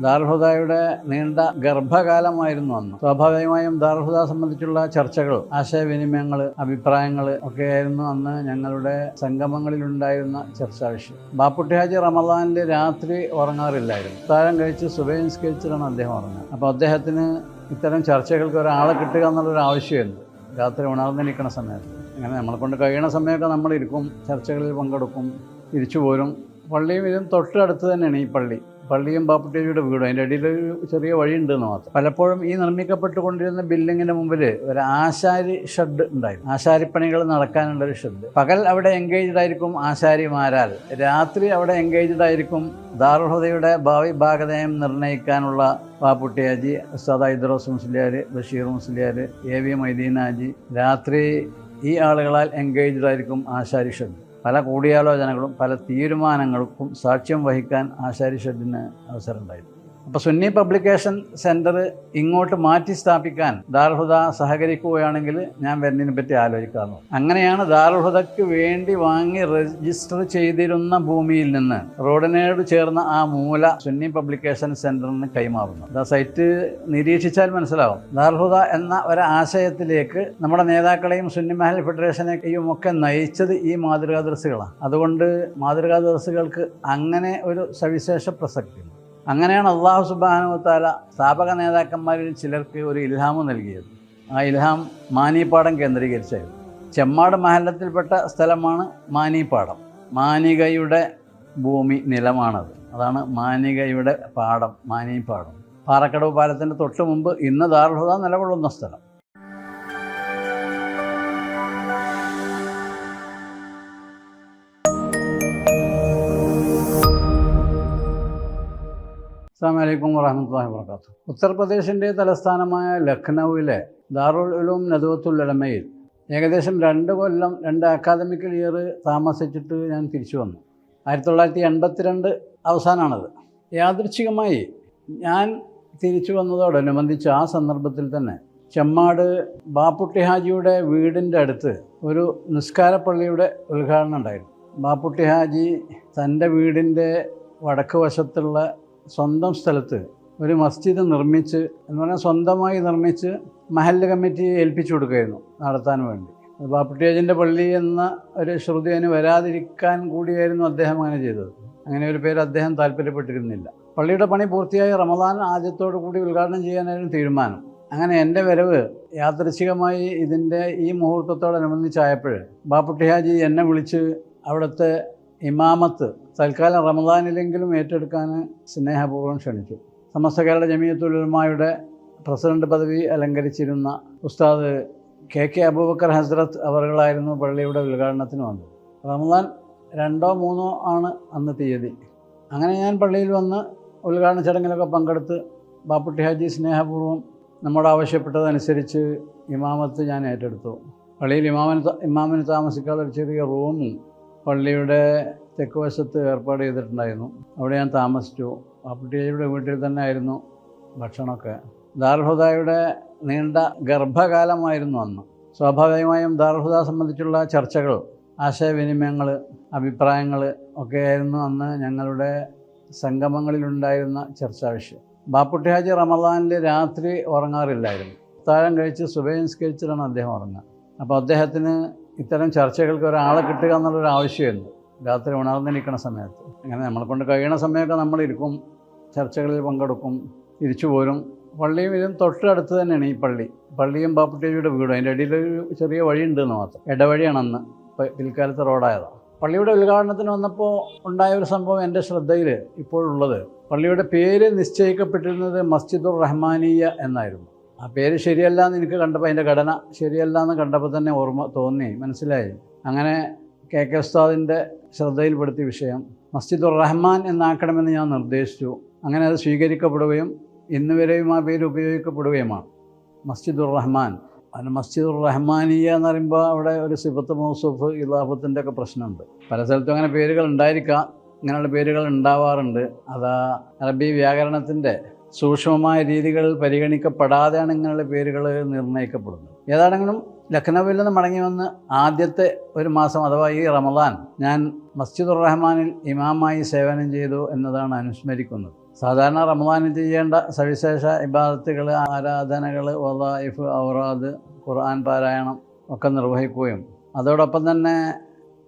ദാർഹുദയുടെ നീണ്ട ഗർഭകാലമായിരുന്നു അന്ന്. സ്വാഭാവികമായും ദാർഹുദ സംബന്ധിച്ചുള്ള ചർച്ചകൾ ആശയവിനിമയങ്ങൾ അഭിപ്രായങ്ങൾ ഒക്കെയായിരുന്നു അന്ന് ഞങ്ങളുടെ സംഗമങ്ങളിലുണ്ടായിരുന്ന ചർച്ചാ വിഷയം. ബാപ്പുട്ടി ഹാജി റമദാനിൽ രാത്രി ഉറങ്ങാറില്ലായിരുന്നു. താരം കഴിച്ച് സുബൈൻസ്കരിച്ചിട്ടാണ് അദ്ദേഹം ഉറങ്ങുന്നത്. അപ്പോൾ അദ്ദേഹത്തിന് ഇത്തരം ചർച്ചകൾക്ക് ഒരാളെ കിട്ടുക എന്നുള്ളൊരു ആവശ്യമായിരുന്നു രാത്രി ഉണർന്നിരിക്കുന്ന സമയത്ത്. അങ്ങനെ നമ്മളെ കൊണ്ട് കഴിയണ സമയമൊക്കെ നമ്മളിരിക്കും ചർച്ചകളിൽ പങ്കെടുക്കും തിരിച്ചു പോരും പള്ളിയും ഇതും തൊട്ടടുത്ത് തന്നെയാണ് ഈ പള്ളി. പള്ളിയും ബാപ്പുട്ടിയുടെ വീടും. അതിന്റെ ഇടയിൽ ഒരു ചെറിയ വഴിയുണ്ടെന്ന് മാത്രം. പലപ്പോഴും ഈ നിർമ്മിക്കപ്പെട്ടുകൊണ്ടിരുന്ന ബിൽഡിങ്ങിന്റെ മുമ്പിൽ ഒരു ആശാരി ഷെഡ് ഉണ്ടായിരുന്നു. ആശാരിപ്പണികൾ നടക്കാനുള്ളൊരു ഷെഡ്. പകൽ അവിടെ എൻഗേജ്ഡ് ആയിരിക്കും ആശാരിമാരാൽ. രാത്രി അവിടെ എൻഗേജ്ഡ് ആയിരിക്കും ദാർഹുദയുടെ ഭാവി ഭാഗതയം നിർണയിക്കാനുള്ള പാപ്പുട്ടിയാജി ഉസ്താദ് ഐദ്രോസ് മുസ്ലിയാർ ബഷീർ മുസ്ലിയാർ എ വി മൈദീനാജി രാത്രി ഈ ആളുകളാൽ എൻഗേജ്ഡ് ആയിരിക്കും ആശാരി ഷെഡ്. പല കൂടിയാലോചനകളും പല തീരുമാനങ്ങൾക്കും സാക്ഷ്യം വഹിക്കാൻ ആശാരി ഷെഡിന് അവസരമുണ്ടായിരുന്നു. അപ്പോൾ സുന്നി പബ്ലിക്കേഷൻ സെന്റർ ഇങ്ങോട്ട് മാറ്റി സ്ഥാപിക്കാൻ ദാർഹുദ സഹകരിക്കുകയാണെങ്കിൽ ഞാൻ വരുന്നതിനെ പറ്റി ആലോചിക്കാറുണ്ട് അങ്ങനെയാണ് ദാർഹുദയ്ക്ക് വേണ്ടി വാങ്ങി രജിസ്റ്റർ ചെയ്തിരുന്ന ഭൂമിയിൽ നിന്ന് റോഡിനോട് ചേർന്ന ആ മൂല സുന്നി പബ്ലിക്കേഷൻ സെന്ററിന് ആ സൈറ്റ് നിരീക്ഷിച്ചാൽ മനസ്സിലാവും. ദാർഹുദ എന്ന ഒരു ആശയത്തിലേക്ക് നമ്മുടെ നേതാക്കളെയും സുന്നി മഹൽ ഫെഡറേഷനെയും ഒക്കെ നയിച്ചത് ഈ മാതൃകാ അതുകൊണ്ട് മാതൃകാ ദർസുകൾക്ക് അങ്ങനെ ഒരു സവിശേഷ പ്രസക്തിയുണ്ട് അങ്ങനെയാണ് അള്ളാഹു സുബാനുത്താല സ്ഥാപക നേതാക്കന്മാരിൽ ചിലർക്ക് ഒരു ഇൽഹാമ് നൽകിയത്. ആ ഇൽഹാം മാനിപ്പാടം കേന്ദ്രീകരിച്ചായിരുന്നു. ചെമ്മാട് മഹല്ലത്തിൽപ്പെട്ട സ്ഥലമാണ് മാനിപ്പാടം. മാനികയുടെ ഭൂമി നിലമാണത്. അതാണ് മാനികയുടെ പാടം മാനിപ്പാടം. പാറക്കടവ് പാലത്തിന്റെ തൊട്ട് മുമ്പ് ഇന്ന് ദാർഹുദ നിലകൊള്ളുന്ന സ്ഥലം. അസ്സാം വലൈക്കും വറഹമത്തല്ലാഹി വർക്കാത്തു ഉത്തർപ്രദേശിന്റെ തലസ്ഥാനമായ ലഖ്നൌവിലെ ദാറുൽ ഉലൂം നദുവത്തുൽ ഇളമയിൽ ഏകദേശം രണ്ട് കൊല്ലം രണ്ട് അക്കാദമിക്കൽ ഇയർ താമസിച്ചിട്ട് ഞാൻ തിരിച്ചു വന്നു. ആയിരത്തി തൊള്ളായിരത്തി എൺപത്തിരണ്ട് അവസാനമാണത് യാദൃച്ഛികമായി ഞാൻ തിരിച്ചു വന്നതോടനുബന്ധിച്ച് ആ സന്ദർഭത്തിൽ തന്നെ ചെമ്മാട് ബാപ്പുട്ടി ഹാജിയുടെ വീടിന്റെ അടുത്ത് ഒരു നിസ്കാരപ്പള്ളിയുടെ ഉദ്ഘാടനം ഉണ്ടായിരുന്നു. ബാപ്പുട്ടി ഹാജി തന്റെ വീടിന്റെ വടക്ക് വശത്തുള്ള സ്വന്തം സ്ഥലത്ത് ഒരു മസ്ജിദ് നിർമ്മിച്ച് എന്ന് പറഞ്ഞാൽ സ്വന്തമായി നിർമ്മിച്ച് മഹല്ല് കമ്മിറ്റിയെ ഏൽപ്പിച്ചു കൊടുക്കുകയായിരുന്നു നടത്താൻ വേണ്ടി. ബാപ്പുട്ടിയാജിന്റെ പള്ളി എന്ന ഒരു ശ്രുതി അതിന് വരാതിരിക്കാൻ കൂടിയായിരുന്നു അദ്ദേഹം അങ്ങനെ ചെയ്തത്. അങ്ങനെ ഒരു പേര് അദ്ദേഹം താല്പര്യപ്പെട്ടിരുന്നില്ല. പള്ളിയുടെ പണി പൂർത്തിയായി റമദാൻ ആദ്യത്തോടു കൂടി ഉദ്ഘാടനം ചെയ്യാനായിരുന്നു തീരുമാനം. അങ്ങനെ എന്റെ വരവ് യാദൃശികമായി ഇതിന്റെ ഈ മുഹൂർത്തത്തോടനുബന്ധിച്ചായപ്പോൾ ബാപ്പുട്ടിഹാജി എന്നെ വിളിച്ച് അവിടുത്തെ ഇമാമത്ത് തൽക്കാലം റമദാനിലെങ്കിലും ഏറ്റെടുക്കാൻ സ്നേഹപൂർവം ക്ഷണിച്ചു. സമസ്ത കേരള ജമീയത്തുലമായുടെ പ്രസിഡന്റ് പദവി അലങ്കരിച്ചിരുന്ന ഉസ്താദ് കെ കെ അബൂബക്കർ ഹസ്രത്ത് അവറുകളായിരുന്നു പള്ളിയുടെ ഉദ്ഘാടനത്തിന് വന്നത്. റമദാൻ രണ്ടോ മൂന്നോ ആണ് അന്ന് തീയതി. അങ്ങനെ ഞാൻ പള്ളിയിൽ വന്ന് ഉദ്ഘാടന ചടങ്ങിലൊക്കെ പങ്കെടുത്ത് ബാപ്പുട്ടി ഹാജി സ്നേഹപൂർവം നമ്മോട് ആവശ്യപ്പെട്ടതനുസരിച്ച് ഇമാമത്ത് ഞാൻ ഏറ്റെടുത്തു. പള്ളിയിൽ ഇമാമിന് ഇമാമിന് താമസിക്കാതെ ഒരു ചെറിയ റൂമും പള്ളിയുടെ തെക്ക് വശത്ത് ഏർപ്പാട് ചെയ്തിട്ടുണ്ടായിരുന്നു. അവിടെ ഞാൻ താമസിച്ചു. ബാപ്പുട്ടിയുടെ വീട്ടിൽ തന്നെ ആയിരുന്നു ഭക്ഷണമൊക്കെ. ദാർഹുദായുടെ നീണ്ട ഗർഭകാലമായിരുന്നു അന്ന്. സ്വാഭാവികമായും ദാർഹുദ സംബന്ധിച്ചുള്ള ചർച്ചകൾ ആശയവിനിമയങ്ങൾ അഭിപ്രായങ്ങൾ ഒക്കെയായിരുന്നു അന്ന് ഞങ്ങളുടെ സംഗമങ്ങളിലുണ്ടായിരുന്ന ചർച്ചാ വിഷയം. ബാപ്പുട്ടി ഹാജി റമദാനിൽ രാത്രി ഉറങ്ങാറില്ലായിരുന്നു. താരം കഴിച്ച് സുബൈൻസ്കരിച്ചിട്ടാണ് അദ്ദേഹം ഉറങ്ങുക. അപ്പോൾ അദ്ദേഹത്തിന് ഇത്തരം ചർച്ചകൾക്ക് ഒരാളെ കിട്ടുക എന്നുള്ളൊരു ആവശ്യമായിരുന്നു രാത്രി ഉണർന്നിരിക്കുന്ന സമയത്ത്. അങ്ങനെ നമ്മളെ കൊണ്ട് കഴിയണ സമയമൊക്കെ നമ്മളിരിക്കും. ചർച്ചകളിൽ പങ്കെടുക്കും. തിരിച്ചു പോരും. പള്ളിയും ഇതും തൊട്ടടുത്ത് തന്നെയാണ് ഈ പള്ളി. പള്ളിയും ബാപ്പുട്ടേജിയുടെ വീടും. അതിന്റെ ഇടയിൽ ഒരു ചെറിയ വഴിയുണ്ട് എന്ന് മാത്രം. ഇടവഴിയാണ് അന്ന് പ- പിൽക്കാലത്ത് റോഡായതാണ് പള്ളിയുടെ ഉദ്ഘാടനത്തിന് വന്നപ്പോൾ ഉണ്ടായ ഒരു സംഭവം എന്റെ ശ്രദ്ധയിൽ ഇപ്പോഴുള്ളത്. പള്ളിയുടെ പേര് നിശ്ചയിക്കപ്പെട്ടിരുന്നത് മസ്ജിദുർ റഹ്മാനിയ എന്നായിരുന്നു. ആ പേര് ശരിയല്ല എന്ന് എനിക്ക് കണ്ടപ്പോൾ അതിന്റെ ഘടന ശരിയല്ല എന്ന് കണ്ടപ്പോൾ തന്നെ ഓർമ്മ തോന്നി മനസ്സിലായി. അങ്ങനെ കെ കെ ഉസ്താദിന്റെ ശ്രദ്ധയിൽപ്പെടുത്തിയ വിഷയം മസ്ജിദുർ റഹ്മാൻ എന്നാക്കണമെന്ന് ഞാൻ നിർദ്ദേശിച്ചു. അങ്ങനെ അത് സ്വീകരിക്കപ്പെടുകയും ഇന്ന് വരെയും ആ പേര് ഉപയോഗിക്കപ്പെടുകയുമാണ്. മസ്ജിദുർ റഹ്മാൻ. അതിന് മസ്ജിദുർ റഹ്മാനിയ എന്ന് പറയുമ്പോൾ അവിടെ ഒരു സിബത്ത് മൗസൂഫ് ഇലാഫത്തിന്റെ ഒക്കെ പ്രശ്നമുണ്ട്. പല സ്ഥലത്തും അങ്ങനെ പേരുകൾ ഉണ്ടായിരിക്കാം ഇങ്ങനെയുള്ള പേരുകൾ ഉണ്ടാവാറുണ്ട്. അതാ അറബി വ്യാകരണത്തിന്റെ സൂക്ഷ്മമായ രീതികളിൽ പരിഗണിക്കപ്പെടാതെയാണ് ഇങ്ങനെയുള്ള പേരുകൾ നിർണയിക്കപ്പെടുന്നത്. ഏതാണെങ്കിലും ലഖ്നൌവിൽ നിന്ന് മടങ്ങി വന്ന് ആദ്യത്തെ ഒരു മാസം അഥവാ ഈ റമദാൻ ഞാൻ മസ്ജിദുർ റഹ്മാനിൽ ഇമാമായി സേവനം ചെയ്തു എന്നതാണ് അനുസ്മരിക്കുന്നത്. സാധാരണ റമദാനിൽ ചെയ്യേണ്ട സവിശേഷ ഇബാദത്തുകൾ ആരാധനകൾ വദായിഫ് ഔറാദ് ഖുർആൻ പാരായണം ഒക്കെ നിർവഹിക്കുകയും അതോടൊപ്പം തന്നെ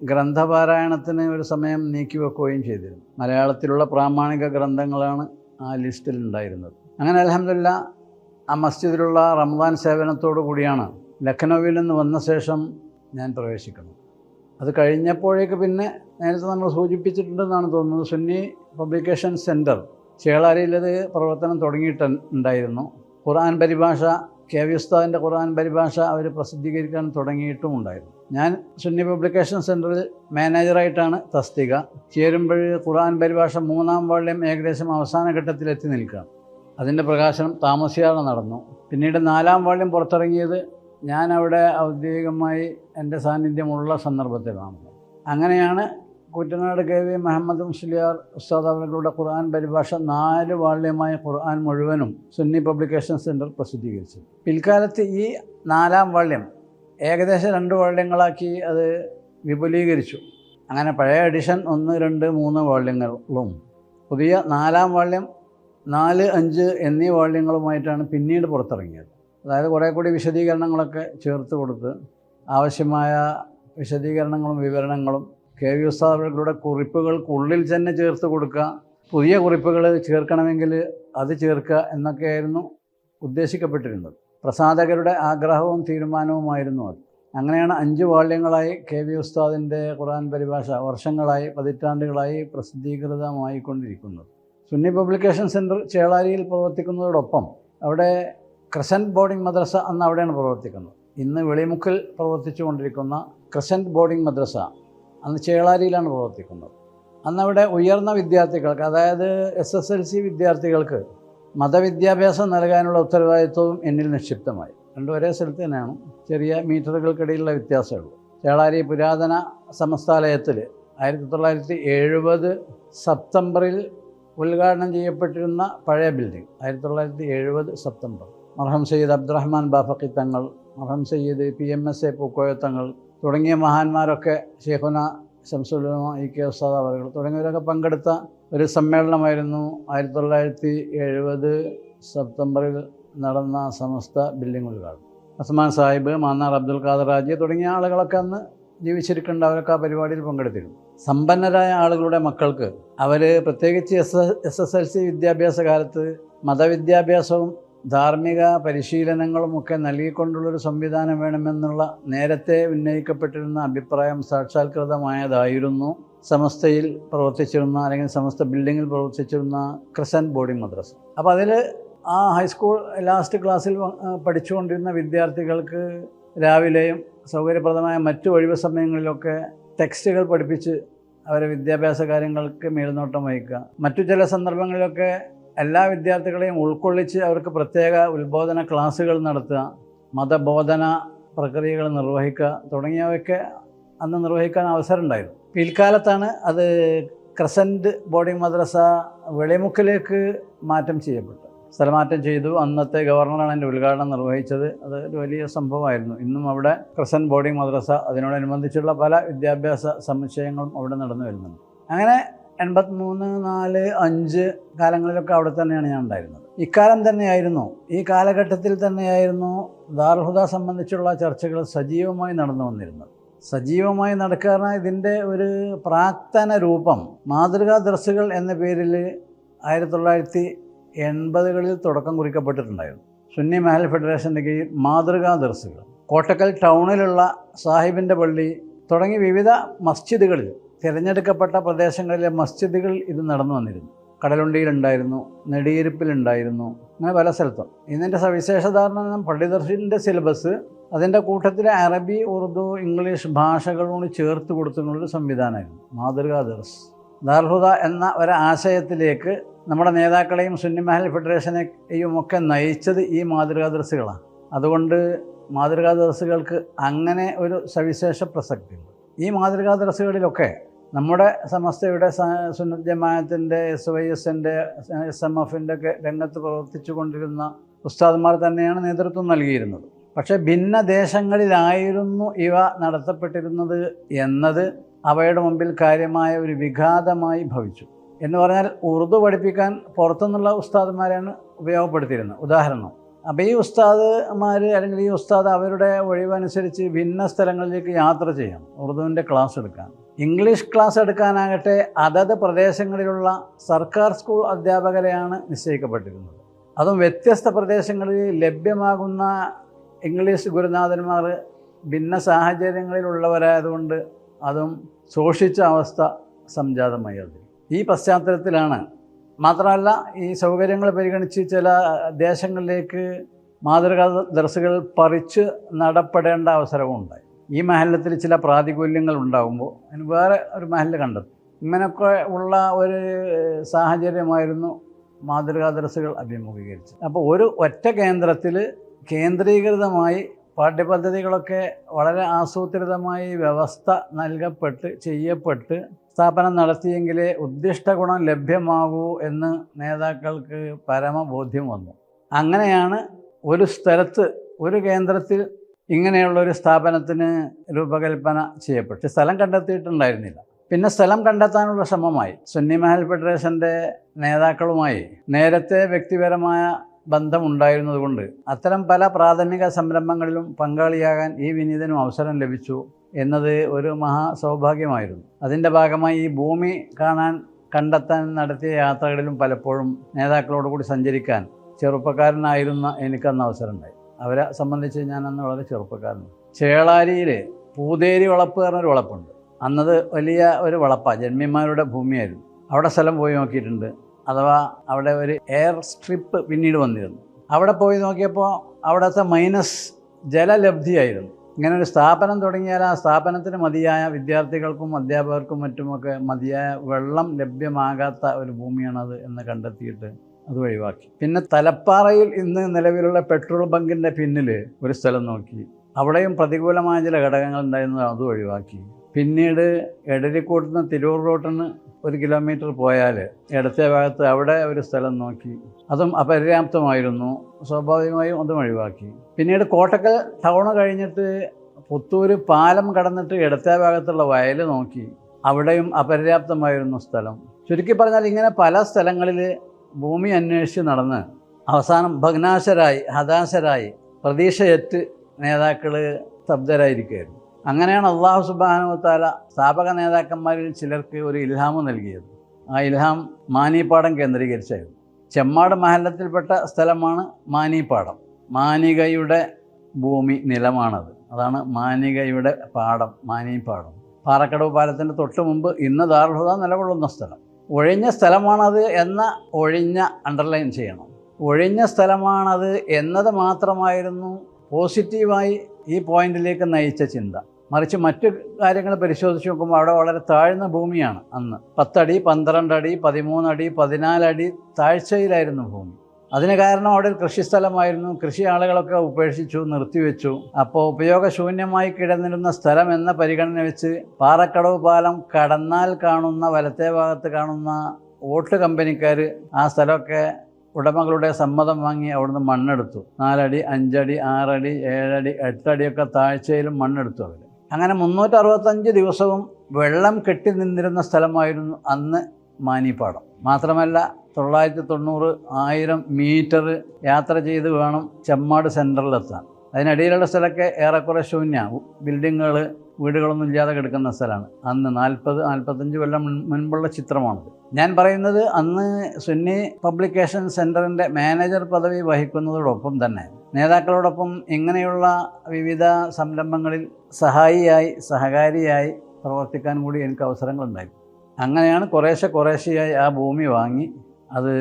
ഗ്രന്ഥപാരായണത്തിന് ഒരു സമയം നീക്കിവെക്കുകയും ചെയ്തിരുന്നു. മലയാളത്തിലുള്ള പ്രാമാണിക ഗ്രന്ഥങ്ങളാണ് ആ ലിസ്റ്റിൽ ഉണ്ടായിരുന്നത്. അങ്ങനെ അലഹമില്ല ആ മസ്ജിദിലുള്ള റമദാൻ സേവനത്തോടു കൂടിയാണ് ലഖ്നൌവിൽ നിന്ന് വന്ന ശേഷം ഞാൻ പ്രവേശിക്കുന്നത്. അത് കഴിഞ്ഞപ്പോഴേക്ക് പിന്നെ നേരത്തെ നമ്മൾ സൂചിപ്പിച്ചിട്ടുണ്ടെന്നാണ് തോന്നുന്നത് സുന്നി പബ്ലിക്കേഷൻ സെന്റർ ചേളാരിയിലത് പ്രവർത്തനം തുടങ്ങിയിട്ടുണ്ടായിരുന്നു. ഖുർആൻ പരിഭാഷ കെ വി ഉസ്താദിന്റെ ഖുർആൻ പരിഭാഷ അവർ പ്രസിദ്ധീകരിക്കാൻ തുടങ്ങിയിട്ടും ഉണ്ടായിരുന്നു ഞാൻ സുന്നി പബ്ലിക്കേഷൻ സെന്ററിൽ മാനേജറായിട്ടാണ് തസ്തിക. ചേരുമ്പോൾ ഖുർആൻ പരിഭാഷ മൂന്നാം വാള്യം ഏകദേശം അവസാന ഘട്ടത്തിലെത്തി നിൽക്കാം. അതിന്റെ പ്രകാശനം താമസിയാതെ നടന്നു. പിന്നീട് നാലാം വാള്യം പുറത്തിറങ്ങിയത് ഞാൻ അവിടെ ഔദ്യോഗികമായി എന്റെ സാന്നിധ്യമുള്ള സന്ദർഭത്തിലാണ്. അങ്ങനെയാണ് കുറ്റനാട് കെ വി മുഹമ്മദ് മുസ്ലിയാർ ഉസ്താദ് അവരുടെ ഖുർആൻ പരിഭാഷ നാല് വാള്യമായ ഖുർആൻ മുഴുവനും സുന്നി പബ്ലിക്കേഷൻ സെന്റർ പ്രസിദ്ധീകരിച്ചു പിൽക്കാലത്ത് ഈ നാലാം വാള്യം ഏകദേശം രണ്ട് വോള്യങ്ങളാക്കി അത് വിപുലീകരിച്ചു. അങ്ങനെ പഴയ എഡിഷൻ ഒന്ന് രണ്ട് മൂന്ന് വോള്യങ്ങളും പുതിയ നാലാം വോള്യം നാല് അഞ്ച് എന്നീ വോള്യങ്ങളുമായിട്ടാണ് പിന്നീട് പുറത്തിറങ്ങിയത്. അതായത് കുറേ കൂടി വിശദീകരണങ്ങളൊക്കെ ചേർത്ത് കൊടുത്ത് ആവശ്യമായ വിശദീകരണങ്ങളും വിവരണങ്ങളും കെ വി ഉസ്താദുകളുടെ കുറിപ്പുകൾക്കുള്ളിൽ തന്നെ ചേർത്ത് കൊടുക്കുക പുതിയ കുറിപ്പുകൾ ചേർക്കണമെങ്കിൽ അത് ചേർക്കുക എന്നൊക്കെയായിരുന്നു ഉദ്ദേശിക്കപ്പെട്ടിരുന്നത്. പ്രസാധകരുടെ ആഗ്രഹവും തീരുമാനവുമായിരുന്നു അത്. അങ്ങനെയാണ് അഞ്ച് വാള്യങ്ങളായി കെ വി ഉസ്താദിന്റെ ഖുറാൻ പരിഭാഷ വർഷങ്ങളായി പതിറ്റാണ്ടുകളായി പ്രസിദ്ധീകൃതമായിക്കൊണ്ടിരിക്കുന്നത്. സുന്നി പബ്ലിക്കേഷൻ സെന്റർ ചേളാരിയിൽ പ്രവർത്തിക്കുന്നതോടൊപ്പം അവിടെ ക്രസന്റ് ബോർഡിംഗ് മദ്രസ അന്ന് അവിടെയാണ് പ്രവർത്തിക്കുന്നത്. ഇന്ന് വെളിമുക്കിൽ പ്രവർത്തിച്ചു കൊണ്ടിരിക്കുന്ന ക്രസന്റ് ബോർഡിംഗ് മദ്രസ അന്ന് ചേളാരിയിലാണ് പ്രവർത്തിക്കുന്നത്. അന്നവിടെ ഉയർന്ന വിദ്യാർത്ഥികൾക്ക് അതായത് എസ് എസ് എൽ സി വിദ്യാർത്ഥികൾക്ക് മതവിദ്യാഭ്യാസം നൽകാനുള്ള ഉത്തരവാദിത്വവും എന്നിൽ നിക്ഷിപ്തമായി. രണ്ടും ഒരേ സ്ഥലത്ത് തന്നെയാണ്. ചെറിയ മീറ്ററുകൾക്കിടയിലുള്ള വ്യത്യാസമുള്ളൂ. ചേളാരി പുരാതന സമസ്താലയത്തിൽ ആയിരത്തി തൊള്ളായിരത്തി എഴുപത് സെപ്റ്റംബറിൽ ഉദ്ഘാടനം ചെയ്യപ്പെട്ടിരുന്ന പഴയ ബിൽഡിംഗ് ആയിരത്തി തൊള്ളായിരത്തി എഴുപത് സെപ്റ്റംബർ മർഹം Sayyid Abdurahman Bafaqi Thangal മർഹം Sayyid P M S A Pookoya Thangal തുടങ്ങിയ മഹാന്മാരൊക്കെ ഷെയ്ഖുന ശംസുലുമ ഇ കെ ഉസ്താദ് അവർ തുടങ്ങിയവരൊക്കെ പങ്കെടുത്ത ഒരു സമ്മേളനമായിരുന്നു. ആയിരത്തി തൊള്ളായിരത്തി എഴുപത് സെപ്റ്റംബറിൽ നടന്ന സമസ്ത ബിൽഡിംഗ് ഉദ്ഘാടനം. അസ്മാൻ സാഹിബ് മാന്നാർ അബ്ദുൽ ഖാദർ രാജി തുടങ്ങിയ ആളുകളൊക്കെ അന്ന് ജീവിച്ചിരിക്കേണ്ട അവരൊക്കെ ആ പരിപാടിയിൽ പങ്കെടുത്തിരുന്നു. സമ്പന്നരായ ആളുകളുടെ മക്കൾക്ക് അവർ പ്രത്യേകിച്ച് S S S L C വിദ്യാഭ്യാസ കാലത്ത് മതവിദ്യാഭ്യാസവും ധാർമ്മിക പരിശീലനങ്ങളും ഒക്കെ നൽകിക്കൊണ്ടുള്ളൊരു സംവിധാനം വേണമെന്നുള്ള നേരത്തെ ഉന്നയിക്കപ്പെട്ടിരുന്ന അഭിപ്രായം സാക്ഷാത്കൃതമായതായിരുന്നു. സമസ്തയിൽ പ്രവർത്തിച്ചിരുന്ന അല്ലെങ്കിൽ സമസ്ത ബിൽഡിങ്ങിൽ പ്രവർത്തിച്ചിരുന്ന ക്രിസൻ ബോർഡിംഗ് മദ്രസ. അപ്പോൾ അതിൽ ആ ഹൈസ്കൂൾ ലാസ്റ്റ് ക്ലാസ്സിൽ പഠിച്ചുകൊണ്ടിരുന്ന വിദ്യാർത്ഥികൾക്ക് രാവിലെയും സൗകര്യപ്രദമായ മറ്റു ഒഴിവ് സമയങ്ങളിലൊക്കെ ടെക്സ്റ്റുകൾ പഠിപ്പിച്ച് അവരെ വിദ്യാഭ്യാസ കാര്യങ്ങൾക്ക് മേൽനോട്ടം വഹിക്കുക. മറ്റു ചില സന്ദർഭങ്ങളിലൊക്കെ എല്ലാ വിദ്യാർത്ഥികളെയും ഉൾക്കൊള്ളിച്ച് അവർക്ക് പ്രത്യേക ഉത്ബോധന ക്ലാസ്സുകൾ നടത്തുക മതബോധന പ്രക്രിയകൾ നിർവഹിക്കുക തുടങ്ങിയവയൊക്കെ അന്ന് നിർവഹിക്കാൻ അവസരമുണ്ടായിരുന്നു പിൽക്കാലത്താണ് അത് ക്രസന്റ് ബോർഡിംഗ് മദ്രസ വെളിമുക്കിലേക്ക് മാറ്റം ചെയ്യപ്പെട്ടു സ്ഥലമാറ്റം ചെയ്തു. അന്നത്തെ ഗവർണറാണ് എന്റെ ഉദ്ഘാടനം നിർവഹിച്ചത്. അത് ഒരു വലിയ സംഭവമായിരുന്നു. ഇന്നും അവിടെ ക്രസന്റ് ബോർഡിംഗ് മദ്രസ അതിനോടനുബന്ധിച്ചുള്ള പല വിദ്യാഭ്യാസ സമുച്ചയങ്ങളും അവിടെ നടന്നു വരുന്നുണ്ട്. അങ്ങനെ എൺപത്തിമൂന്ന് നാല് അഞ്ച് കാലങ്ങളിലൊക്കെ അവിടെ തന്നെയാണ് ഞാൻ ഉണ്ടായിരുന്നത്. ഇക്കാലം തന്നെയായിരുന്നു. ഈ കാലഘട്ടത്തിൽ തന്നെയായിരുന്നു ദാർഹുദ സംബന്ധിച്ചുള്ള ചർച്ചകൾ സജീവമായി നടന്നു വന്നിരുന്നത്. സജീവമായി നടക്കാറ ഇതിന്റെ ഒരു പ്രാക്തന രൂപം മാതൃകാ ദർസുകൾ എന്ന പേരിൽ ആയിരത്തി തൊള്ളായിരത്തി എൺപതുകളിൽ തുടക്കം കുറിക്കപ്പെട്ടിട്ടുണ്ടായിരുന്നു. സുന്നി മഹൽ ഫെഡറേഷന്റെ കീഴിൽ മാതൃകാ ദർസുകൾ. കോട്ടക്കൽ ടൗണിലുള്ള സാഹിബിന്റെ പള്ളി തുടങ്ങി വിവിധ മസ്ജിദുകളിൽ തിരഞ്ഞെടുക്കപ്പെട്ട പ്രദേശങ്ങളിലെ മസ്ജിദുകൾ ഇത് നടന്നു വന്നിരുന്നു. കടലുണ്ടിയിലുണ്ടായിരുന്നു നെടിയിരുപ്പിലുണ്ടായിരുന്നു അങ്ങനെ പല സ്ഥലത്തും. ഇതിന്റെ സവിശേഷത പറഞ്ഞാൽ പള്ളി ദർശിന്റെ സിലബസ് അതിന്റെ കൂട്ടത്തിൽ അറബി ഉറുദു ഇംഗ്ലീഷ് ഭാഷകളോട് ചേർത്ത് കൊടുത്തുകൊണ്ടൊരു സംവിധാനമായിരുന്നു മാതൃകാ ദർസ് ദാർഹുദ എന്ന ഒരാശയത്തിലേക്ക് നമ്മുടെ നേതാക്കളെയും സുന്നിമഹൽ ഫെഡറേഷനെയും ഒക്കെ നയിച്ചത് ഈ മാതൃകാ ദർസുകളാണ് അതുകൊണ്ട് മാതൃകാ ദർസുകൾക്ക് അങ്ങനെ ഒരു സവിശേഷ പ്രസക്തി ഈ മാതൃകാ ദർസുകളിലൊക്കെ നമ്മുടെ സമസ്തയുടെ ജമാഅത്തിന്റെ എസ് വൈ എസിന്റെ എസ് എം എഫിന്റെ ഒക്കെ രംഗത്ത് പ്രവർത്തിച്ചു കൊണ്ടിരുന്ന ഉസ്താദ്മാർ തന്നെയാണ് നേതൃത്വം നൽകിയിരുന്നത്. പക്ഷേ ഭിന്ന ദേശങ്ങളിലായിരുന്നു ഇവ നടത്തപ്പെട്ടിരുന്നത് എന്നത് അവയുടെ മുമ്പിൽ കാര്യമായ ഒരു വിഘാതമായി ഭവിച്ചു. എന്ന് പറഞ്ഞാൽ ഉറുദു പഠിപ്പിക്കാൻ പുറത്തുനിന്നുള്ള ഉസ്താദന്മാരെയാണ് ഉപയോഗപ്പെടുത്തിയിരുന്നത്. ഉദാഹരണം അപ്പോൾ ഈ ഉസ്താദ്മാർ അല്ലെങ്കിൽ ഈ ഉസ്താദ് അവരുടെ ഒഴിവനുസരിച്ച് ഭിന്ന സ്ഥലങ്ങളിലേക്ക് യാത്ര ചെയ്യാം ഉറുദുവിന്റെ ക്ലാസ് എടുക്കാൻ. ഇംഗ്ലീഷ് ക്ലാസ് എടുക്കാനാകട്ടെ അതത് പ്രദേശങ്ങളിലുള്ള സർക്കാർ സ്കൂൾ അധ്യാപകരെയാണ് നിശ്ചയിക്കപ്പെട്ടിരുന്നത്. അതും വ്യത്യസ്ത പ്രദേശങ്ങളിൽ ലഭ്യമാകുന്ന ഇംഗ്ലീഷ് ഗുരുനാഥന്മാർ ഭിന്ന സാഹചര്യങ്ങളിലുള്ളവരായതുകൊണ്ട് അതും ശോഷിച്ച അവസ്ഥ സംജാതമായി ഈ പശ്ചാത്തലത്തിലാണ് മാത്രമല്ല ഈ സൗകര്യങ്ങൾ പരിഗണിച്ച് ചില ദേശങ്ങളിലേക്ക് മാതൃകാ ദർസുകൾ പറിച്ച് നടപ്പെടേണ്ട അവസരവും ഉണ്ടായി. ഈ മഹല്ലത്തിൽ ചില പ്രാതികൂല്യങ്ങൾ ഉണ്ടാകുമ്പോൾ അതിന് വേറെ ഒരു മഹല്ല് കണ്ടെത്തും. ഇങ്ങനെയൊക്കെ ഉള്ള ഒരു സാഹചര്യമായിരുന്നു മാതൃകാ ദർസുകൾ അഭിമുഖീകരിച്ചത്. അപ്പോൾ ഒരു ഒറ്റ കേന്ദ്രത്തിൽ കേന്ദ്രീകൃതമായി പാഠ്യപദ്ധതികളൊക്കെ വളരെ ആസൂത്രിതമായി വ്യവസ്ഥ നൽകപ്പെട്ട് ചെയ്യപ്പെട്ട് സ്ഥാപനം നടത്തിയെങ്കിലേ ഉദ്ദിഷ്ട ഗുണം ലഭ്യമാകൂ എന്ന് നേതാക്കൾക്ക് പരമബോധ്യം വന്നു. അങ്ങനെയാണ് ഒരു സ്ഥലത്ത് ഒരു കേന്ദ്രത്തിൽ ഇങ്ങനെയുള്ള ഒരു സ്ഥാപനത്തിന് രൂപകൽപ്പന ചെയ്യപ്പെട്ടു സ്ഥലം കണ്ടെത്തിയിട്ടുണ്ടായിരുന്നില്ല. പിന്നെ സ്ഥലം കണ്ടെത്താനുള്ള ശ്രമമായി. സുന്നി മഹൽ ഫെഡറേഷന്റെ നേതാക്കളുമായി നേരത്തെ വ്യക്തിപരമായ ബന്ധമുണ്ടായിരുന്നതുകൊണ്ട് അത്തരം പല പ്രാഥമിക സംരംഭങ്ങളിലും പങ്കാളിയാകാൻ ഈ വിനീതനും അവസരം ലഭിച്ചു എന്നത് ഒരു മഹാ സൗഭാഗ്യമായിരുന്നു. അതിന്റെ ഭാഗമായി ഈ ഭൂമി കാണാൻ കണ്ടെത്താൻ നടത്തിയ യാത്രകളിലും പലപ്പോഴും നേതാക്കളോടുകൂടി സഞ്ചരിക്കാൻ ചെറുപ്പക്കാരനായിരുന്ന എനിക്കന്ന് അവസരമുണ്ടായി. അവരെ സംബന്ധിച്ച് ഞാൻ അന്ന് വളരെ ചെറുപ്പക്കാരൻ ചേളാരിയിൽ പൂതേരി വളപ്പ് പറഞ്ഞൊരു വളപ്പുണ്ട്. അന്നത് വലിയ ഒരു വളപ്പാണ് ജന്മിമാരുടെ ഭൂമിയായിരുന്നു. അവിടെ സ്ഥലം പോയി നോക്കിയിട്ടുണ്ട്. അഥവാ അവിടെ ഒരു എയർ സ്ട്രിപ്പ് പിന്നീട് വന്നിരുന്നു. അവിടെ പോയി നോക്കിയപ്പോൾ അവിടുത്തെ മൈനസ് ജലലബ്ധിയായിരുന്നു. ഇങ്ങനെ ഒരു സ്ഥാപനം തുടങ്ങിയാൽ ആ സ്ഥാപനത്തിന് മതിയായ വിദ്യാർത്ഥികൾക്കും അധ്യാപകർക്കും മറ്റുമൊക്കെ മതിയായ വെള്ളം ലഭ്യമാകാത്ത ഒരു ഭൂമിയാണത് എന്ന് കണ്ടെത്തിയിട്ട് അത് ഒഴിവാക്കി. പിന്നെ തലപ്പാറയിൽ ഇന്ന് നിലവിലുള്ള പെട്രോൾ ബങ്കിന്റെ പിന്നിൽ ഒരു സ്ഥലം നോക്കി. അവിടെയും പ്രതികൂലമായ ചില ഘടകങ്ങൾ ഉണ്ടായിരുന്നു അത് ഒഴിവാക്കി. പിന്നീട് എടരിക്കോട്ടിൽ നിന്ന് തിരൂർ റോട്ടിന് ഒരു കിലോമീറ്റർ പോയാൽ ഇടത്തെ ഭാഗത്ത് അവിടെ ഒരു സ്ഥലം നോക്കി. അതും അപര്യാപ്തമായിരുന്നു. സ്വാഭാവികമായും അതും ഒഴിവാക്കി. പിന്നീട് കോട്ടക്കൽ ടൗണ് കഴിഞ്ഞിട്ട് പുത്തൂർ പാലം കടന്നിട്ട് ഇടത്തെ ഭാഗത്തുള്ള വയൽ നോക്കി. അവിടെയും അപര്യാപ്തമായിരുന്നു സ്ഥലം. ചുരുക്കി പറഞ്ഞാൽ ഇങ്ങനെ പല സ്ഥലങ്ങളിൽ ഭൂമി അന്വേഷിച്ച് നടന്ന് അവസാനം ഭഗ്നാശരായി ഹതാശരായി പ്രതീക്ഷയറ്റ് നേതാക്കൾ സ്തബ്ധരായിരിക്കുകയായിരുന്നു. അങ്ങനെയാണ് അള്ളാഹു സുബാനുത്താല സ്ഥാപക നേതാക്കന്മാരിൽ ചിലർക്ക് ഒരു ഇൽഹാമ് നൽകിയത്. ആ ഇൽഹാം മാനിപ്പാടം കേന്ദ്രീകരിച്ചായിരുന്നു. ചെമ്മാട് മഹല്ലത്തിൽപ്പെട്ട സ്ഥലമാണ് മാനിപ്പാടം. മാനികയുടെ ഭൂമി നിലമാണത്. അതാണ് മാനികയുടെ പാടം മാനിപ്പാടം. പാറക്കടവ് പാലത്തിന്റെ തൊട്ട് മുമ്പ് ഇന്ന് ദാർഹുദ നിലകൊള്ളുന്ന സ്ഥലം. ഒഴിഞ്ഞ സ്ഥലമാണത് എന്ന ഒഴിഞ്ഞ അണ്ടർലൈൻ ചെയ്യണം. ഒഴിഞ്ഞ സ്ഥലമാണത് എന്നത് മാത്രമായിരുന്നു പോസിറ്റീവായി ഈ പോയിന്റിലേക്ക് നയിച്ച ചിന്ത. മറിച്ച് മറ്റു കാര്യങ്ങൾ പരിശോധിച്ച് നോക്കുമ്പോൾ അവിടെ വളരെ താഴ്ന്ന ഭൂമിയാണ് അന്ന്. പത്തടി പന്ത്രണ്ടടി പതിമൂന്നടി പതിനാലടി താഴ്ചയിലായിരുന്നു ഭൂമി. അതിന് കാരണം അവിടെ കൃഷിസ്ഥലമായിരുന്നു കൃഷി ആളുകളൊക്കെ ഉപേക്ഷിച്ചു നിർത്തിവെച്ചു. അപ്പോൾ ഉപയോഗശൂന്യമായി കിടന്നിരുന്ന സ്ഥലം എന്ന പരിഗണന വെച്ച് പാറക്കടവ് പാലം കടന്നാൽ കാണുന്ന വലത്തെ ഭാഗത്ത് കാണുന്ന ഓട്ട് കമ്പനിക്കാർ ആ സ്ഥലമൊക്കെ ഉടമകളുടെ സമ്മതം വാങ്ങി അവിടുന്ന് മണ്ണെടുത്തു. നാലടി അഞ്ചടി ആറടി ഏഴടി എട്ടടിയൊക്കെ താഴ്ചയിലും മണ്ണെടുത്തു അവർ അങ്ങനെ മുന്നൂറ്ററുപത്തഞ്ച് ദിവസവും വെള്ളം കെട്ടി നിന്നിരുന്ന സ്ഥലമായിരുന്നു അന്ന് മാനിപ്പാടം. മാത്രമല്ല തൊള്ളായിരത്തി തൊണ്ണൂറ് ആയിരം മീറ്റർ യാത്ര ചെയ്ത് വേണം ചെമ്മാട് സെന്ററിലെത്താൻ അതിനിടയിലുള്ള സ്ഥലമൊക്കെ ഏറെക്കുറെ ശൂന്യ ബിൽഡിങ്ങുകൾ വീടുകളൊന്നും ഇല്ലാതെ കിടക്കുന്ന സ്ഥലമാണ്. അന്ന് നാൽപ്പത് നാൽപ്പത്തഞ്ച് കൊല്ലം മുൻപുള്ള ചിത്രമാണത്. ഞാൻ പറയുന്നത് അന്ന് സുന്നി പബ്ലിക്കേഷൻ സെന്ററിന്റെ മാനേജർ പദവി വഹിക്കുന്നതോടൊപ്പം തന്നെ നേതാക്കളോടൊപ്പം ഇങ്ങനെയുള്ള വിവിധ സംരംഭങ്ങളിൽ സഹായിയായി സഹകാരിയായി പ്രവർത്തിക്കാൻ കൂടി എനിക്ക് അവസരങ്ങളുണ്ടായി. അങ്ങനെയാണ് കുറേശ്ശെ കുറേശ്ശെയായി ആ ഭൂമി വാങ്ങി അത്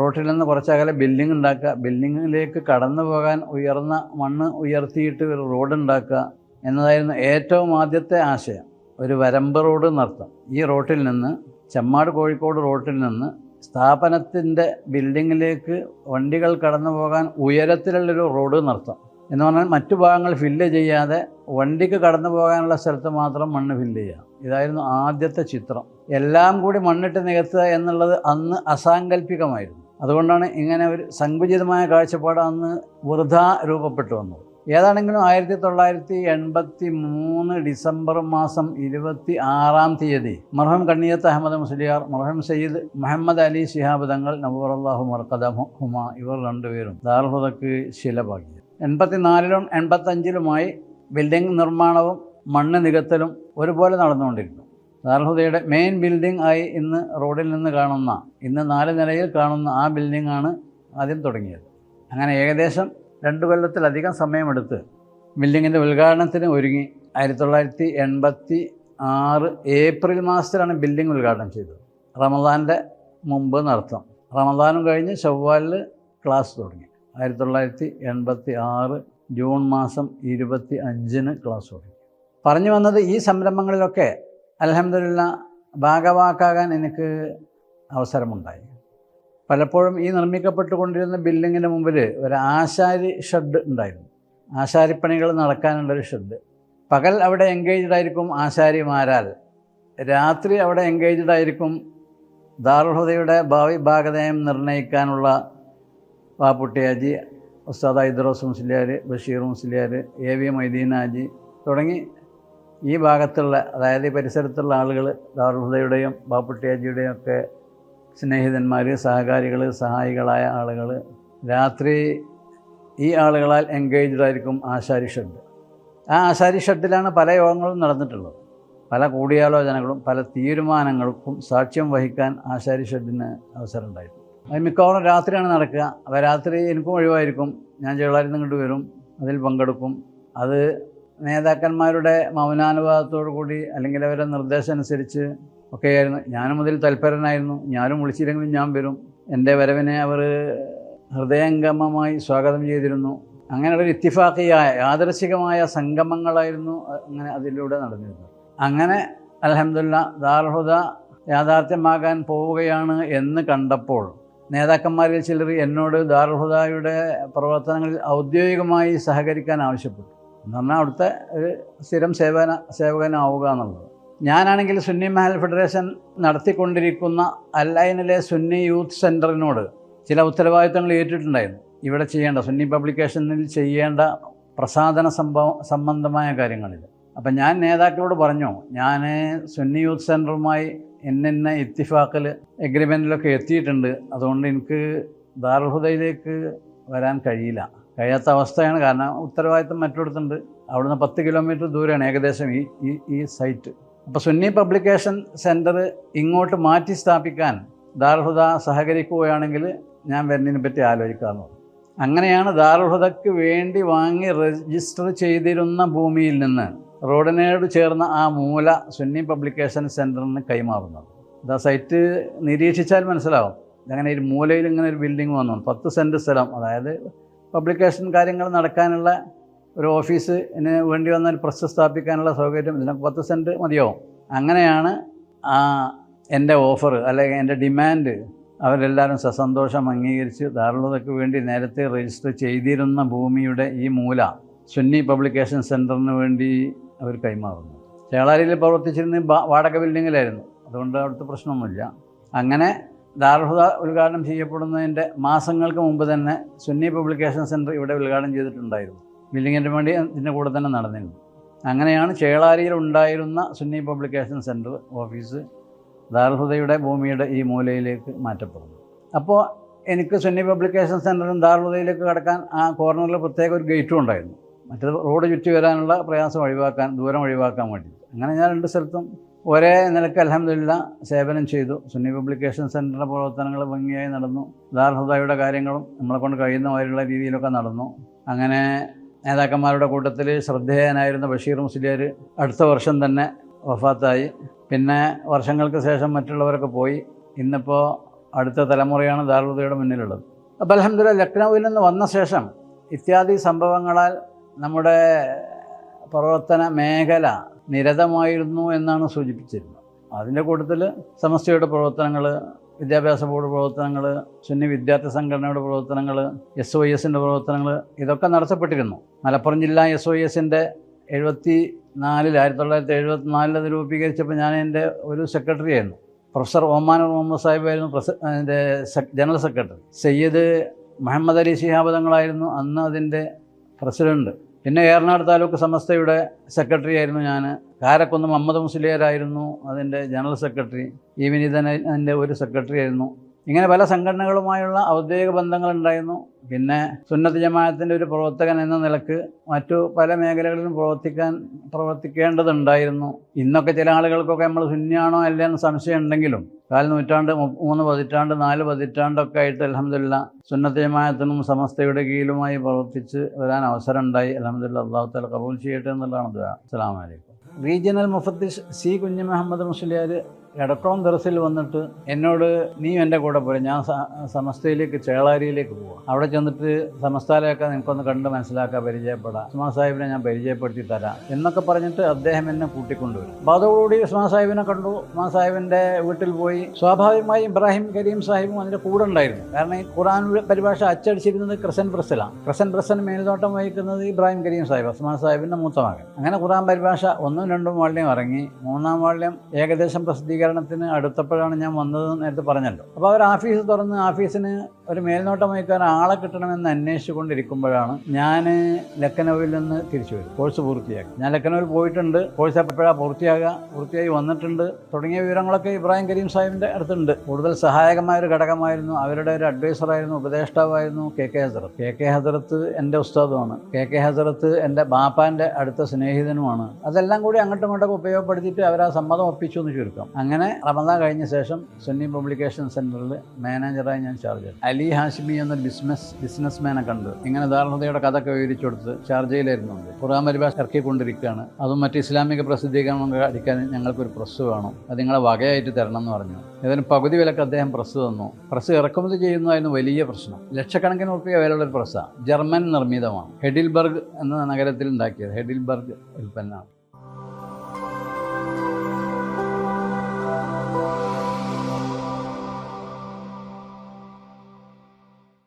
റോട്ടിൽ നിന്ന് കുറച്ചകലെ ബിൽഡിംഗ് ഉണ്ടാക്കുക. ബിൽഡിങ്ങിലേക്ക് കടന്നു പോകാൻ ഉയർന്ന മണ്ണ് ഉയർത്തിയിട്ട് ഒരു റോഡ് ഉണ്ടാക്കുക എന്നതായിരുന്നു ഏറ്റവും ആദ്യത്തെ ആശയം. ഒരു വരമ്പ് റോഡ് എന്നർത്ഥം ഈ റോട്ടിൽ നിന്ന് ചെമ്മാട് കോഴിക്കോട് റോട്ടിൽ നിന്ന് സ്ഥാപനത്തിന്റെ ബിൽഡിങ്ങിലേക്ക് വണ്ടികൾ കടന്നു പോകാൻ ഉയരത്തിലുള്ളൊരു റോഡ് നടത്താം എന്ന് പറഞ്ഞാൽ മറ്റു ഭാഗങ്ങൾ ഫില്ല് ചെയ്യാതെ വണ്ടിക്ക് കടന്നു പോകാനുള്ള സ്ഥലത്ത് മാത്രം മണ്ണ് ഫില്ല് ചെയ്യാം ഇതായിരുന്നു ആദ്യത്തെ ചിത്രം. എല്ലാം കൂടി മണ്ണിട്ട് നികത്തുക എന്നുള്ളത് അന്ന് അസാങ്കല്പികമായിരുന്നു അതുകൊണ്ടാണ് ഇങ്ങനെ ഒരു സങ്കുചിതമായ കാഴ്ചപ്പാട് അന്ന് വൃഥ രൂപപ്പെട്ടു വന്നത്. ഏതാണെങ്കിലും ആയിരത്തി തൊള്ളായിരത്തി എൺപത്തി മൂന്ന് ഡിസംബർ മാസം ഇരുപത്തി ആറാം തീയതി മർഹം കണ്ണിയത്ത് അഹമ്മദ് മുസ്ലിയാർ മർഹം സയ്യിദ് മുഹമ്മദ് അലി ശിഹാബ് തങ്ങൾ നബൂർ അള്ളാഹു മർക്കദ ഹുമ ഇവർ രണ്ടുപേരും ദാർഹുദക്ക് ശിലപാക്കി എൺപത്തിനാലിലും എൺപത്തഞ്ചിലുമായി ബിൽഡിംഗ് നിർമ്മാണവും മണ്ണ് നികത്തലും ഒരുപോലെ നടന്നുകൊണ്ടിരുന്നു ദാർഹുദയുടെ മെയിൻ ബിൽഡിംഗ് ആയി ഇന്ന് റോഡിൽ നിന്ന് കാണുന്ന ഇന്ന് നാല് നിലയിൽ കാണുന്ന ആ ബിൽഡിംഗ് ആണ് ആദ്യം തുടങ്ങിയത്. അങ്ങനെ ഏകദേശം രണ്ട് കൊല്ലത്തിലധികം സമയമെടുത്ത് ബിൽഡിങ്ങിന്റെ ഉദ്ഘാടനത്തിന് ഒരുങ്ങി ആയിരത്തി തൊള്ളായിരത്തി എൺപത്തി ആറ് ഏപ്രിൽ മാസത്തിലാണ് ബിൽഡിംഗ് ഉദ്ഘാടനം ചെയ്തത്. റമദാന്റെ മുമ്പ് നടത്തം. റമദാനും കഴിഞ്ഞ് ചൊവ്വാലിൽ ക്ലാസ് തുടങ്ങി. ആയിരത്തി തൊള്ളായിരത്തി എൺപത്തി ആറ് ജൂൺ മാസം ഇരുപത്തി അഞ്ചിന് ക്ലാസ് തുടങ്ങി. പറഞ്ഞു വന്നത് ഈ സംരംഭങ്ങളിലൊക്കെ അലഹമില്ല ഭാഗവാക്കാകാൻ എനിക്ക് അവസരമുണ്ടായി. പലപ്പോഴും ഈ നിർമ്മിക്കപ്പെട്ടുകൊണ്ടിരുന്ന ബിൽഡിങ്ങിന് മുമ്പിൽ ഒരു ആശാരി ഷെഡ് ഉണ്ടായിരുന്നു. ആശാരിപ്പണികൾ നടക്കാനുള്ളൊരു ഷെഡ്. പകൽ അവിടെ എൻഗേജ്ഡ് ആയിരിക്കും ആശാരിമാരാൽ. രാത്രി അവിടെ എൻഗേജ്ഡ് ആയിരിക്കും ദാർഹുദയുടെ ഭാവി ഭാഗതയം നിർണയിക്കാനുള്ള വാപ്പുട്ടിയാജി ഉസ്താദ് ഐദ്രോസ് മുസ്ലിയാർ ബഷീർ മുസ്ലിയാർ എ വി മൈദീനാജി തുടങ്ങി ഈ ഭാഗത്തുള്ള അതായത് ഈ പരിസരത്തുള്ള ആളുകൾ ദാർഹുദയുടെയും ബാപ്പുട്ടിയാജിയുടെയും ഒക്കെ സ്നേഹിതന്മാർ സഹകാരികൾ സഹായികളായ ആളുകൾ രാത്രി ഈ ആളുകളാൽ എൻഗേജ്ഡ് ആയിരിക്കും ആശാരി ഷെഡ്. ആ ആശാരി ഷെഡിലാണ് പല യോഗങ്ങളും നടന്നിട്ടുള്ളത്. പല കൂടിയാലോചനകളും പല തീരുമാനങ്ങൾക്കും സാക്ഷ്യം വഹിക്കാൻ ആശാരി ഷെഡിന് അവസരം ഉണ്ടായിരുന്നു അത് മിക്കവാറും രാത്രിയാണ് നടക്കുക. അപ്പോൾ രാത്രി എനിക്കും ഒഴിവായിരിക്കും. ഞാൻ ചേളാരിൽ ഇങ്ങോട്ട് വരും. അതിൽ പങ്കെടുക്കും. അത് നേതാക്കന്മാരുടെ മൗനാനുവാദത്തോടു കൂടി അല്ലെങ്കിൽ അവരുടെ നിർദ്ദേശം അനുസരിച്ച് ഒക്കെയായിരുന്നു ഞാനും അതിൽ തൽപരനായിരുന്നു. ഞാനും വിളിച്ചില്ലെങ്കിലും ഞാൻ വരും. എന്റെ വരവിനെ അവർ ഹൃദയംഗമമായി സ്വാഗതം ചെയ്തിരുന്നു. അങ്ങനെ ഒരു ഇത്തിഫാക്കിയായ യാദർശികമായ സംഗമങ്ങളായിരുന്നു അങ്ങനെ അതിലൂടെ നടന്നിരുന്നത്. അങ്ങനെ അലഹമുല്ല ദാർഹുദ യാഥാർത്ഥ്യമാകാൻ പോവുകയാണ് എന്ന് കണ്ടപ്പോൾ നേതാക്കന്മാരിൽ ചിലർ എന്നോട് ദാർഹുദായുടെ പ്രവർത്തനങ്ങളിൽ ഔദ്യോഗികമായി സഹകരിക്കാൻ ആവശ്യപ്പെട്ടു. എന്ന് പറഞ്ഞാൽ അവിടുത്തെ ഒരു സ്ഥിരം സേവന സേവകനാവുക എന്നുള്ളത്. ഞാനാണെങ്കിൽ സുന്നി മഹൽ ഫെഡറേഷൻ നടത്തിക്കൊണ്ടിരിക്കുന്ന അല്ലൈനിലെ സുന്നി യൂത്ത് സെന്ററിനോട് ചില ഉത്തരവാദിത്തങ്ങൾ ഏറ്റിട്ടുണ്ടായിരുന്നു. ഇവിടെ ചെയ്യേണ്ട സുന്നി പബ്ലിക്കേഷനിൽ ചെയ്യേണ്ട പ്രസാദന സംഭവ സംബന്ധമായ കാര്യങ്ങളിൽ. അപ്പം ഞാൻ നേതാക്കളോട് പറഞ്ഞു ഞാൻ സുന്നി യൂത്ത് സെന്ററുമായി ഇന്നിന്ന ഇത്തിഫാക്കിൽ എഗ്രിമെന്റിലൊക്കെ എത്തിയിട്ടുണ്ട്. അതുകൊണ്ട് എനിക്ക് ദാർഹുദയിലേക്ക് വരാൻ കഴിയില്ല. കഴിയാത്ത അവസ്ഥയാണ്. കാരണം ഉത്തരവാദിത്തം മറ്റിടത്തുണ്ട് അവിടുന്ന് പത്ത് കിലോമീറ്റർ ദൂരമാണ് ഏകദേശം ഈ ഈ ഈ സൈറ്റ് അപ്പോൾ സുന്നി പബ്ലിക്കേഷൻ സെന്റർ ഇങ്ങോട്ട് മാറ്റി സ്ഥാപിക്കാൻ ദാർഹുദ സഹകരിക്കുകയാണെങ്കിൽ ഞാൻ വരുന്നതിനെ പറ്റി ആലോചിക്കാറുള്ളത് അങ്ങനെയാണ് ദാർഹുദയ്ക്ക് വേണ്ടി വാങ്ങി രജിസ്റ്റർ ചെയ്തിരുന്ന ഭൂമിയിൽ നിന്ന് റോഡിനോട് ചേർന്ന ആ മൂല സുന്നി പബ്ലിക്കേഷൻ സെന്ററിന് കൈമാറുന്നത്. ഇത് ആ സൈറ്റ് നിരീക്ഷിച്ചാൽ മനസ്സിലാവും. അങ്ങനെ ഒരു മൂലയിൽ ഇങ്ങനെ ഒരു ബിൽഡിംഗ് വന്നു. പത്ത് സെന്റ് സ്ഥലം. അതായത് പബ്ലിക്കേഷൻ കാര്യങ്ങൾ നടക്കാനുള്ള ഒരു ഓഫീസിന് വേണ്ടി വന്നാൽ പ്രസ് സ്ഥാപിക്കാനുള്ള സൗകര്യം ഇതിനൊക്കെ പത്ത് സെന്റ് മതിയാവും. അങ്ങനെയാണ് ആ എന്റെ ഓഫർ അല്ലെങ്കിൽ എന്റെ ഡിമാൻഡ്. അവരെല്ലാവരും സസന്തോഷം അംഗീകരിച്ച് ധാരാളതയ്ക്ക് വേണ്ടി നേരത്തെ രജിസ്റ്റർ ചെയ്തിരുന്ന ഭൂമിയുടെ ഈ മൂല സുന്നി പബ്ലിക്കേഷൻ സെന്ററിന് വേണ്ടി അവർ കൈമാറുന്നു ചേളാരിയിൽ പ്രവർത്തിച്ചിരുന്ന വാടക ബിൽഡിങ്ങിലായിരുന്നു. അതുകൊണ്ട് അവിടുത്തെ പ്രശ്നമൊന്നുമില്ല. അങ്ങനെ ദാർഹുദ ഉദ്ഘാടനം ചെയ്യപ്പെടുന്നതിന്റെ മാസങ്ങൾക്ക് മുമ്പ് തന്നെ സുന്നി പബ്ലിക്കേഷൻ സെന്റർ ഇവിടെ ഉദ്ഘാടനം ചെയ്തിട്ടുണ്ടായിരുന്നു. ബിൽഡിങ്ങിന്റെ വേണ്ടി ഇതിന്റെ കൂടെ തന്നെ നടന്നിരുന്നു. അങ്ങനെയാണ് ചേളാരിയിൽ ഉണ്ടായിരുന്ന സുന്നി പബ്ലിക്കേഷൻ സെന്റർ ഓഫീസ് ദാർഹുദയുടെ ഭൂമിയുടെ ഈ മൂലയിലേക്ക് മാറ്റപ്പെടുന്നു അപ്പോൾ എനിക്ക് സുന്നി പബ്ലിക്കേഷൻ സെന്ററും ദാർഹുദയിലേക്ക് കടക്കാൻ ആ കോർണറിൽ പ്രത്യേക ഒരു ഗേറ്റും ഉണ്ടായിരുന്നു. മറ്റേത് റോഡ് ചുറ്റി വരാനുള്ള പ്രയാസം ഒഴിവാക്കാൻ ദൂരം ഒഴിവാക്കാൻ വേണ്ടി. അങ്ങനെ ഞാൻ രണ്ട് സ്ഥലത്തും ഒരേ നിലയ്ക്ക് അലഹമില്ല സേവനം ചെയ്തു. സുന്നി പബ്ലിക്കേഷൻ സെന്ററിന്റെ പ്രവർത്തനങ്ങൾ ഭംഗിയായി നടന്നു. ദാർഹുദായുടെ കാര്യങ്ങളും നമ്മളെ കൊണ്ട് കഴിയുന്ന മാതിരിയുള്ള രീതിയിലൊക്കെ നടന്നു. അങ്ങനെ നേതാക്കന്മാരുടെ കൂട്ടത്തിൽ ശ്രദ്ധേയനായിരുന്ന ബഷീർ മുസ്ലിയാർ അടുത്ത വർഷം തന്നെ വഫാത്തായി. പിന്നെ വർഷങ്ങൾക്ക് ശേഷം മറ്റുള്ളവരൊക്കെ പോയി. ഇന്നിപ്പോൾ അടുത്ത തലമുറയാണ് ദാർഹുദയുടെ മുന്നിലുള്ളത്. അപ്പോൾ അലഹമില്ല ലക്നൌവിൽ നിന്ന് വന്ന ശേഷം ഇത്യാദി സംഭവങ്ങളാൽ നമ്മുടെ പ്രവർത്തന മേഖല നിരതമായിരുന്നു എന്നാണ് സൂചിപ്പിച്ചിരുന്നത്. അതിന്റെ കൂട്ടത്തിൽ സമസ്തയുടെ പ്രവർത്തനങ്ങൾ വിദ്യാഭ്യാസ ബോർഡ് പ്രവർത്തനങ്ങൾ സുന്നി വിദ്യാർത്ഥി സംഘടനയുടെ പ്രവർത്തനങ്ങൾ എസ് ഒ എസിന്റെ പ്രവർത്തനങ്ങൾ ഇതൊക്കെ നടത്തപ്പെട്ടിരുന്നു. മലപ്പുറം ജില്ലാ എസ് ഒ എസിന്റെ എഴുപത്തി നാലിൽ ആയിരത്തി തൊള്ളായിരത്തി എഴുപത്തി നാലിൽ അത് രൂപീകരിച്ചപ്പോൾ ഞാൻ എന്റെ ഒരു സെക്രട്ടറി ആയിരുന്നു. പ്രൊഫസർ ഒമാനൂർ മുഹമ്മദ് സാഹിബ് ആയിരുന്നു sec general secretary. Sayyid Muhammad Ali Shihab തങ്ങളായിരുന്നു അന്ന് അതിന്റെ പ്രസിഡന്റ് പിന്നെ ഏറനാട് താലൂക്ക് സമസ്തയുടെ സെക്രട്ടറി ആയിരുന്നു ഞാൻ കാരക്കുന്ന് മുഹമ്മദ് മുസ്ലിയാരായിരുന്നു അതിന്റെ ജനറൽ സെക്രട്ടറി. ഈ വിനീതൻ അതിന്റെ ഒരു സെക്രട്ടറി ആയിരുന്നു. ഇങ്ങനെ പല സംഘടനകളുമായുള്ള ഔദ്യോഗിക ബന്ധങ്ങളുണ്ടായിരുന്നു. പിന്നെ സുന്നത്ത് ജമാഅത്തിന്റെ ഒരു പ്രവർത്തകൻ എന്ന നിലയ്ക്ക് മറ്റു പല മേഖലകളിലും പ്രവർത്തിക്കാൻ പ്രവർത്തിക്കേണ്ടതുണ്ടായിരുന്നു. ഇന്നൊക്കെ ചില ആളുകൾക്കൊക്കെ നമ്മൾ സുന്നിയാണോ അല്ലേ എന്ന് സംശയം ഉണ്ടെങ്കിലും കാൽ നൂറ്റാണ്ട് മൂന്ന് പതിറ്റാണ്ട് നാല് പതിറ്റാണ്ടൊക്കെ ആയിട്ട് അലഹമില്ല സുന്നത്ത് ജമാഅത്തിനും സമസ്തയുടെ കീഴിലുമായി പ്രവർത്തിച്ച് വരാൻ അവസരം ഉണ്ടായി അലഹമില്ല അള്ളാഹു താല കബൂൽ ചെയ്യട്ടെ എന്നുള്ളതാണ് അസ്സാം അലൈക്കും. റീജിയണൽ മുഫത്തിഷ് സി കുഞ്ഞു മുഹമ്മദ് മുസ്ലിയാർ എടക്കോം ദർസിൽ വന്നിട്ട് എന്നോട് നീ എന്റെ കൂടെ പോരെ. ഞാൻ സമസ്തയിലേക്ക് ചേളാരിയിലേക്ക് പോവാം. അവിടെ ചെന്നിട്ട് സമസ്തയിലൊക്കെ നിനക്കൊന്ന് കണ്ട് മനസ്സിലാക്കാൻ പരിചയപ്പെടാം. ഉസ്മാൻ സാഹിബിനെ ഞാൻ പരിചയപ്പെടുത്തി തരാം എന്നൊക്കെ പറഞ്ഞിട്ട് അദ്ദേഹം എന്നെ കൂട്ടിക്കൊണ്ടുവരും. അപ്പോൾ അതോടുകൂടി ഉസ്മാൻ സാഹിബിനെ കണ്ടു. ഉസ്മാൻ സാഹിബിന്റെ വീട്ടിൽ പോയി. സ്വാഭാവികമായി ഇബ്രാഹിം കരീം സാഹിബും അതിന്റെ കൂടെ ഉണ്ടായിരുന്നു. കാരണം ഈ ഖുറാൻ പരിഭാഷ അച്ചടിച്ചിരുന്നത് ക്രിസൻ പ്രസിലാണ്. ക്രിസൻ പ്രസൻ മേൽനോട്ടം വഹിക്കുന്നത് ഇബ്രാഹിം കരീം സാഹിബ് ഉസ്മാൻ സാഹിബിന്റെ മൂത്ത അങ്ങനെ ഖുറാൻ പരിഭാഷ ഒന്നും രണ്ടും വാള്യം ഇറങ്ങി. മൂന്നാം വാള്യം ഏകദേശം പ്രസിദ്ധീകരണത്തിന് അടുത്തപ്പോഴാണ് ഞാൻ വന്നത് നേരത്തെ പറഞ്ഞല്ലോ. അപ്പോൾ അവർ ആഫീസ് തുറന്ന് ഓഫീസിന് ഒരു മേൽനോട്ടം വഹിക്കാൻ ആളെ കിട്ടണമെന്ന് അന്വേഷിച്ചു കൊണ്ടിരിക്കുമ്പോഴാണ് ഞാൻ ലക്കനൌവിൽ നിന്ന് തിരിച്ചു വരും കോഴ്സ് പൂർത്തിയാക്കി. ഞാൻ ലക്കനൌവിൽ പോയിട്ടുണ്ട്. കോഴ്സ് എപ്പോഴാണ് പൂർത്തിയാകുക? പൂർത്തിയായി വന്നിട്ടുണ്ട്. തുടങ്ങിയ വിവരങ്ങളൊക്കെ ഇബ്രാഹിം കരീം സാഹിബിന്റെ അടുത്തുണ്ട്. കൂടുതൽ സഹായകമായ ഒരു ഘടകമായിരുന്നു. അവരുടെ ഒരു അഡ്വൈസറായിരുന്നു ഉപദേഷ്ടാവായിരുന്നു K K Hazrat K K Hazrat എന്റെ ഉസ്താദുമാണ്. കെ കെ ഹസറത്ത് എന്റെ ബാപ്പാന്റെ അടുത്ത സ്നേഹിതനുമാണ്. അതെല്ലാം കൂടി അങ്ങോട്ടും ഇങ്ങോട്ടൊക്കെ ഉപയോഗപ്പെടുത്തിയിട്ട് അവർ ആ സമ്മതം ഒപ്പിച്ചു എന്ന് ചുരുക്കം. അങ്ങനെ റമദാൻ കഴിഞ്ഞ ശേഷം സുന്നി പബ്ലിക്കേഷൻ സെന്ററിൽ മാനേജറായി ഞാൻ ചാർജ് ചെയ്തു. അലി ഹാഷിമി എന്നൊരു ബിസിനസ് ബിസിനസ്മാനെ കണ്ട് ഇങ്ങനെ ധാരണതയുടെ കഥ വിവരിച്ചു കൊടുത്ത് ഷാർജയിലായിരുന്നു ഖുറാൻ പരിഭാഷ ഇറക്കിക്കൊണ്ടിരിക്കുകയാണ്. അതും മറ്റ് ഇസ്ലാമിക പ്രസിദ്ധീകരണം അടിക്കാൻ ഞങ്ങൾക്കൊരു പ്രസ് വേണം. അത് നിങ്ങളെ വകയായിട്ട് തരണം എന്ന് പറഞ്ഞു. ഏതായാലും പകുതി വിലക്ക് അദ്ദേഹം പ്രസ് തന്നു. പ്രസ് ഇറക്കുമതി ചെയ്യുന്നതായിരുന്നു വലിയ പ്രശ്നം. ലക്ഷക്കണക്കിന് ഉറപ്പിക്കുക വിലയുള്ള ഒരു പ്രസ്സാണ് ജർമ്മൻ നിർമ്മിതമാണ്. ഹെഡിൽബർഗ് എന്ന നഗരത്തിൽ ഉണ്ടാക്കിയത്. ഹെഡിൽബർഗ് ഉൽപ്പന്നമാണ്